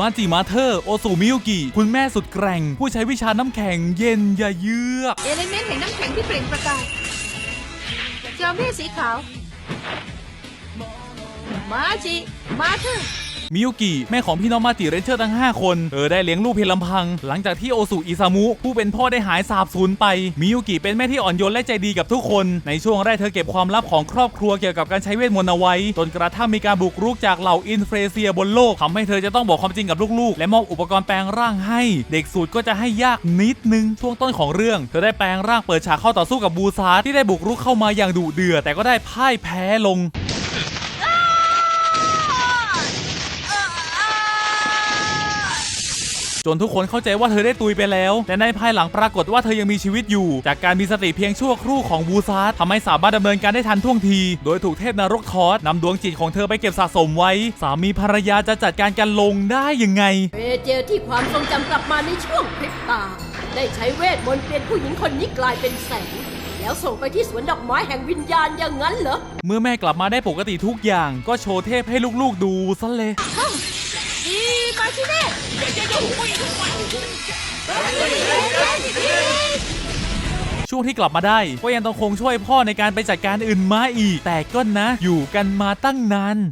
มาจิมาเธอร์โอซูมิยุกิ คุณแม่สุดแกร่ง ผู้ใช้วิชาน้ำแข็งเย็นอย่าเยือก เอลิเมนต์แห่งน้ำแข็งที่เปล่งประกายจอมเมฆสีขาว มาจิมาเธอร์ มิยุกิแม่ของพี่น้องมาจิเรนเจอร์ทั้ง 5 คน เธอได้เลี้ยงลูกเพียงลำพัง หลังจากที่โอสุอิซามุผู้เป็นพ่อได้หายสาบสูญไป มิยุกิเป็นแม่ที่อ่อนโยนและใจดีกับทุกคน ในช่วงแรกเธอเก็บความลับของครอบครัวเกี่ยวกับการใช้เวทมนต์เอาไว้ จนกระทั่งมีการบุกรุกจากเหล่าอินเฟรเซียบนโลกทำให้เธอจะต้องบอกความจริงกับลูกๆ และมอบอุปกรณ์แปลงร่างให้ เด็กสูตรก็จะให้ยากนิดนึงช่วงต้นของเรื่อง เธอได้แปลงร่างเปิดฉากเข้าต่อสู้กับบูซาร์ที่ได้บุกรุกเข้ามาอย่างดุเดือดแต่ก็ได้พ่ายแพ้ลง จนทุกคนเข้าใจว่าเธอได้ตุยไปแล้ว แต่ในภายหลังปรากฏว่าเธอยังมีชีวิตอยู่ จากการมีสติเพียงชั่วครู่ของบูซาร์ทำให้สามารถดำเนินการได้ทันท่วงที โดยถูกเทพนรกทอสนำดวงจิตของเธอไปเก็บสะสมไว้ สามีภรรยาจะจัดการกันลงได้ยังไงเรเจลที่ความทรงจำกลับมาในช่วงพริบตา ได้ใช้เวทมนต์เปลี่ยนผู้หญิงคนนี้กลายเป็นแสง แล้วส่งไปที่สวนดอกไม้แห่งวิญญาณอย่างนั้นเหรอเมื่อแม่กลับมาได้ปกติทุกอย่าง ก็โชว์เทพให้ลูกๆดูซะเลยอีมาชิเน่ ช่วงที่กลับมาได้ ก็ยังต้องคงช่วยพ่อในการไปจัดการอื่นมาอีก แต่ก็นะ อยู่กันมาตั้งนาน